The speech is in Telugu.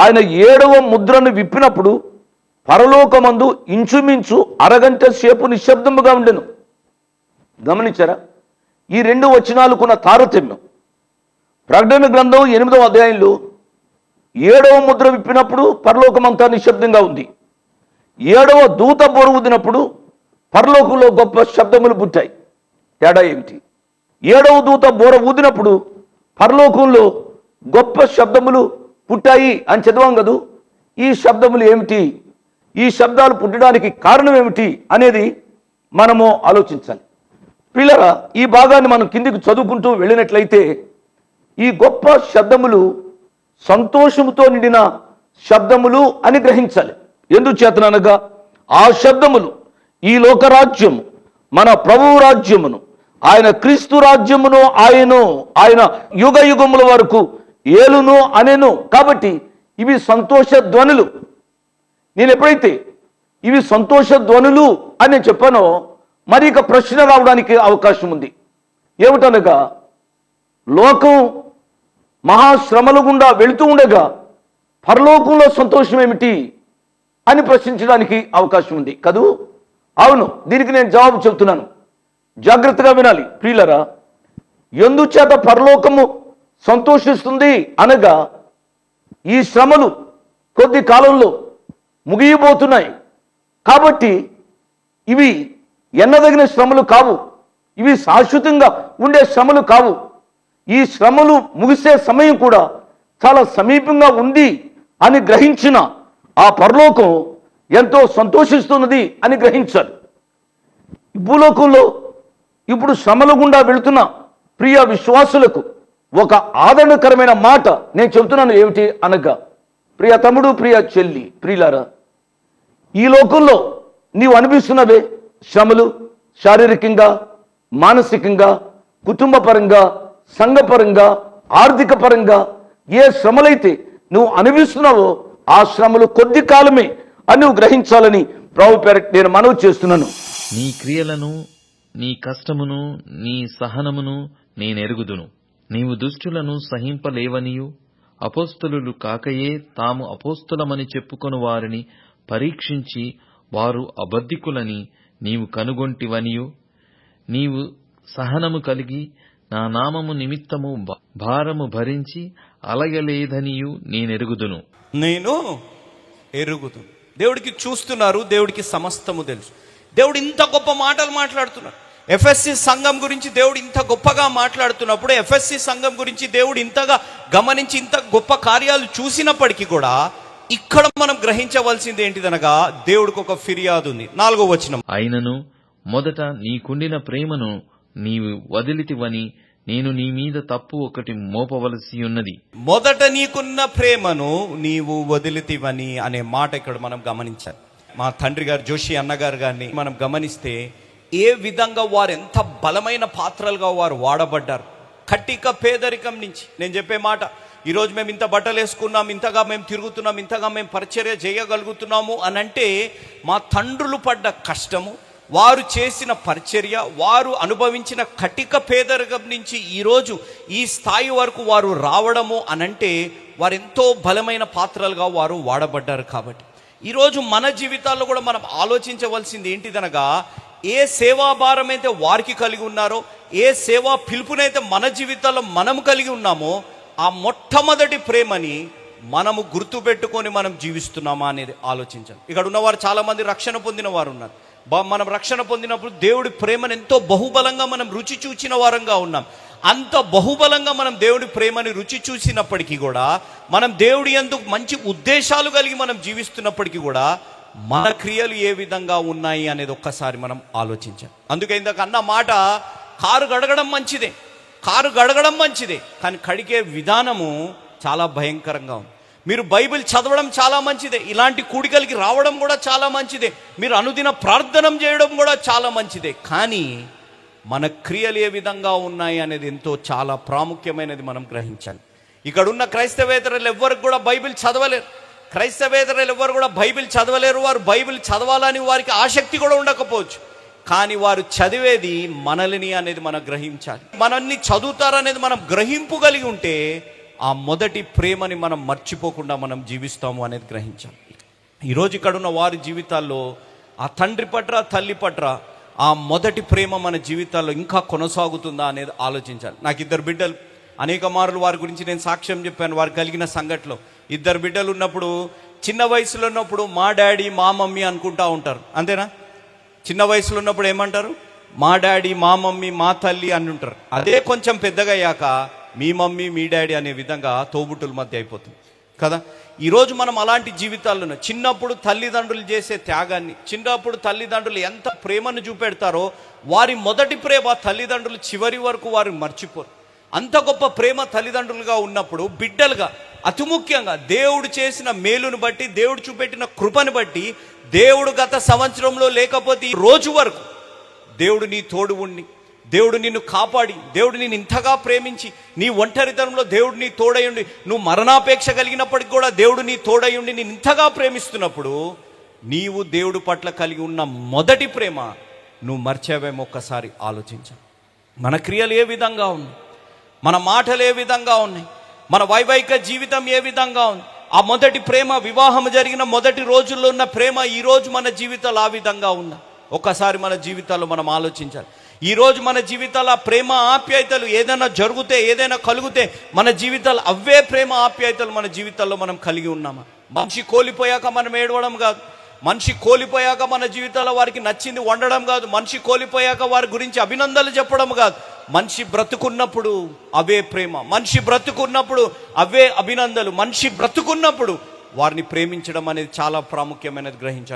ఆయన ఏడవ ముద్రను విప్పినప్పుడు పరలోకమందు ఇంచుమించు అరగంట సేపు నిశ్శబ్దముగా ఉండెను. గమనించారా? ఈ రెండు వచనాలకున్న తారతమ్యం. ప్రకటన గ్రంథం ఎనిమిదవ అధ్యాయంలో ఏడవ ముద్ర విప్పినప్పుడు పరలోకమంతా నిశ్శబ్దంగా ఉంది. ఏడవ దూత పొరుగుదినప్పుడు ఊదినప్పుడు పరలోకంలో గొప్ప శబ్దములు పుట్టాయి. తేడా ఏమిటి? ఏడవ దూత బోర ఊదినప్పుడు పరలోకంలో గొప్ప శబ్దములు పుట్టాయి అని చదివాం కదూ? ఈ శబ్దములు ఏమిటి? ఈ శబ్దాలు పుట్టడానికి కారణం ఏమిటి అనేది మనము ఆలోచించాలి. పిల్లల ఈ భాగాన్ని మనం కిందికి చదువుకుంటూ వెళ్ళినట్లయితే ఈ గొప్ప శబ్దములు సంతోషముతో నిండిన శబ్దములు అని గ్రహించాలి. ఎందుచేతననగా ఆ శబ్దములు ఈ లోకరాజ్యము మన ప్రభువు రాజ్యమును ఆయన క్రీస్తు రాజ్యమును ఆయను ఆయన యుగ యుగముల వరకు ఏలును అనేను. కాబట్టి ఇవి సంతోష ధ్వనులు. నేను ఎప్పుడైతే ఇవి సంతోష ధ్వనులు అని నేను చెప్పానో మరి ఇక ప్రశ్న రావడానికి అవకాశం ఉంది. ఏమిటనగా లోకం మహాశ్రమల గుండా వెళుతూ ఉండగా పరలోకంలో సంతోషం ఏమిటి అని ప్రశ్నించడానికి అవకాశం ఉంది. కదూ? అవును దీనికి నేను జవాబు చెబుతున్నాను. జాగ్రత్తగా వినాలి ప్రియులరా. ఎందుచేత పరలోకము సంతోషిస్తుంది అనగా ఈ శ్రమలు కొద్ది కాలంలో ముగియబోతున్నాయి. కాబట్టి ఇవి ఎన్నదగిన శ్రమలు కావు. ఇవి శాశ్వతంగా ఉండే శ్రమలు కావు. ఈ శ్రమలు ముగిసే సమయం కూడా చాలా సమీపంగా ఉంది అని గ్రహించిన ఆ పరలోకం ఎంతో సంతోషిస్తున్నది అని గ్రహించారు. భూలోకంలో ఇప్పుడు శ్రమల గుండా వెళుతున్న ప్రియ విశ్వాసులకు ఒక ఆదరణకరమైన మాట నేను చెబుతున్నాను ఏమిటి అనగా ప్రియ తమ్ముడు ప్రియ చెల్లి ప్రియులారా ఈ లోకంలో నీవు అనిపిస్తున్నవే శ్రమలు శారీరకంగా మానసికంగా కుటుంబపరంగా సంఘపరంగా ఆర్థిక పరంగా ఏ శ్రమలైతే నువ్వు అనిపిస్తున్నావో ఆ శ్రమలు కొద్ది కాలమే అని నువ్వు గ్రహించాలని ప్రభు పేర నేను మనవి చేస్తున్నాను. నీ క్రియలను నీ కష్టమును నీ సహనమును నేనెరుగుదును నీవు దుష్టులను సహింపలేవనియు. అపోస్తలులు కాకయే తాము అపోస్తులమని చెప్పుకొను వారిని పరీక్షించి వారు అబద్ధికులని నీవు కనుగొంటివనియు. నీవు సహనము కలిగి నా నామము నిమిత్తము భ- భారము భరించి అలగలేదనియు నేనెరుగుదును. నేను ఎరుగుదు దేవుడికి చూస్తున్నారు దేవుడికి సమస్తము తెలుసు. దేవుడు ఇంత గొప్ప మాటలు మాట్లాడుతున్నాడు. ఎఫ్ఎస్సి సంఘం గురించి దేవుడు ఇంత గొప్పగా మాట్లాడుతున్నప్పుడు ఎఫ్ఎస్సి సంఘం గురించి దేవుడు ఇంతగా గమనించి ఇంత గొప్ప కార్యాలు చూసినప్పటికీ కూడా ఇక్కడ మనం గ్రహించవలసింది ఏంటిదనగా దేవుడికి ఒక ఫిర్యాదు ఉంది. నాలుగో వచనం. అయినను మొదట నీకుండిన ప్రేమను నీవు వదిలితివని నేను నీ మీద తప్పు ఒకటి మోపవలసి ఉన్నది. మొదట నీకున్న ప్రేమను నీవు వదిలితివని అనే మాట ఇక్కడ మనం గమనించాలి. మా తండ్రి గారు జోషి అన్నగారు గారిని మనం గమనిస్తే ఏ విధంగా వారు ఎంత బలమైన పాత్రలుగా వారు వాడబడ్డారు? కట్టిక పేదరికం నుంచి. నేను చెప్పే మాట ఈరోజు మేము ఇంత బట్టలు వేసుకున్నాం ఇంతగా మేము తిరుగుతున్నాం ఇంతగా మేము పరిచర్య చేయగలుగుతున్నాము అని అంటే మా తండ్రులు పడ్డ కష్టము వారు చేసిన పరిచర్య వారు అనుభవించిన కటిక పేదరికం నుంచి ఈరోజు ఈ స్థాయి వరకు వారు రావడము అనంటే వారు ఎంతో బలమైన పాత్రలుగా వారు వాడబడ్డారు కాబట్టి. ఈరోజు మన జీవితాల్లో కూడా మనం ఆలోచించవలసింది ఏంటిదనగా ఏ సేవాభారం అయితే వారికి కలిగి ఉన్నారో ఏ సేవా పిలుపునైతే మన జీవితాల్లో మనం కలిగి ఉన్నామో ఆ మొట్టమొదటి ప్రేమని మనము గుర్తుపెట్టుకొని మనం జీవిస్తున్నామా అనేది ఆలోచించాలి. ఇక్కడ ఉన్నవారు చాలామంది రక్షణ పొందిన వారు ఉన్నారు. మనం రక్షణ పొందినప్పుడు దేవుడి ప్రేమను ఎంతో బహుబలంగా మనం రుచి చూచిన వారంగా ఉన్నాం. అంత బహుబలంగా మనం దేవుడి ప్రేమని రుచి చూసినప్పటికీ కూడా మనం దేవుడి ఎందుకు మంచి ఉద్దేశాలు కలిగి మనం జీవిస్తున్నప్పటికీ కూడా మన క్రియలు ఏ విధంగా ఉన్నాయి అనేది ఒక్కసారి మనం ఆలోచించాలి. అందుకే ఇందాక అన్న మాట కారు గడగడం మంచిదే కారు గడగడం మంచిదే కానీ కడిగే విధానము చాలా భయంకరంగా ఉంది. మీరు బైబిల్ చదవడం చాలా మంచిదే ఇలాంటి కూడికలకి రావడం కూడా చాలా మంచిదే మీరు అనుదిన ప్రార్థన చేయడం కూడా చాలా మంచిదే కానీ మన క్రియలు ఏ విధంగా ఉన్నాయి అనేది ఎంతో చాలా ప్రాముఖ్యమైనది మనం గ్రహించాలి. ఇక్కడ ఉన్న క్రైస్తవేతరులు ఎవ్వరికి కూడా బైబిల్ చదవలేరు. క్రైస్తవేతరులు ఎవరు కూడా బైబిల్ చదవలేరు. వారు బైబిల్ చదవాలని వారికి ఆసక్తి కూడా ఉండకపోవచ్చు. కానీ వారు చదివేది మనల్ని అనేది మనం గ్రహించాలి. మనల్ని చదువుతారనేది మనం గ్రహింపు కలిగి ఉంటే ఆ మొదటి ప్రేమని మనం మర్చిపోకుండా మనం జీవిస్తాము అనేది గ్రహించాలి. ఈరోజు ఇక్కడ ఉన్న వారి జీవితాల్లో ఆ తండ్రి పట్ర తల్లి పట్ర ఆ మొదటి ప్రేమ మన జీవితాల్లో ఇంకా కొనసాగుతుందా అనేది ఆలోచించాలి. నాకు ఇద్దరు బిడ్డలు అనేక మార్లు వారి గురించి నేను సాక్ష్యం చెప్పాను. వారు కలిగిన సంఘటనలో ఇద్దరు బిడ్డలు ఉన్నప్పుడు చిన్న వయసులో ఉన్నప్పుడు మా డాడీ మా మమ్మీ అనుకుంటా ఉంటారు. అంతేనా? చిన్న వయసులో ఉన్నప్పుడు ఏమంటారు? మా డాడీ మా మమ్మీ మా తల్లి అని ఉంటారు. అదే కొంచెం పెద్దగా అయ్యాక మీ మమ్మీ మీ డాడీ అనే విధంగా తోబుట్టుల మధ్య అయిపోతుంది. కదా? ఈరోజు మనం అలాంటి జీవితాల్లో చిన్నప్పుడు తల్లిదండ్రులు చేసే త్యాగాన్ని చిన్నప్పుడు తల్లిదండ్రులు ఎంత ప్రేమను చూపెడతారో వారి మొదటి ప్రేమ తల్లిదండ్రులు చివరి వరకు వారు మర్చిపోరు. అంత గొప్ప ప్రేమ తల్లిదండ్రులుగా ఉన్నప్పుడు బిడ్డలుగా అతి ముఖ్యంగా దేవుడు చేసిన మేలును బట్టి దేవుడు చూపెట్టిన కృపను బట్టి దేవుడు గత సంవత్సరంలో లేకపోతే ఈ రోజు వరకు దేవుడు నీ తోడు ఉండి దేవుడు నిన్ను కాపాడి దేవుడు నిన్ను ఇంతగా ప్రేమించి నీ ఒంటరితనంలో దేవుడు నీ తోడయుండి నువ్వు మరణాపేక్ష కలిగినప్పటికి కూడా దేవుడు నీ తోడయుండి నేను ఇంతగా ప్రేమిస్తున్నప్పుడు నీవు దేవుడు పట్ల కలిగి ఉన్న మొదటి ప్రేమ నువ్వు మర్చావేమో ఒక్కసారి ఆలోచించ. మన క్రియలు ఏ విధంగా ఉన్నాయి? మన మాటలు ఏ విధంగా ఉన్నాయి? మన వైవాహిక జీవితం ఏ విధంగా ఉంది? ఆ మొదటి ప్రేమ వివాహం జరిగిన మొదటి రోజుల్లో ఉన్న ప్రేమ ఈరోజు మన జీవితాలు ఆ విధంగా ఉన్నా? ఒకసారి మన జీవితాల్లో మనం ఆలోచించాలి. ఈరోజు మన జీవితాల ప్రేమ ఆప్యాయతలు ఏదైనా జరిగితే ఏదైనా కలిగితే మన జీవితాలు అవే ప్రేమ ఆప్యాయతలు మన జీవితాల్లో మనం కలిగి ఉన్నామా? మనిషి కోల్పోయాక మనం ఏడవడం కాదు. మనిషి కోల్పోయాక మన జీవితాల్లో వారికి నచ్చింది వండడం కాదు. మనిషి కోల్పోయాక వారి గురించి అభినందనలు చెప్పడం కాదు. మనిషి బ్రతుకున్నప్పుడు అవే ప్రేమ మనిషి బ్రతుకున్నప్పుడు అవే అభినందనలు మనిషి బ్రతుకున్నప్పుడు వారిని ప్రేమించడం అనేది చాలా ప్రాముఖ్యమైనది గ్రహించాలి.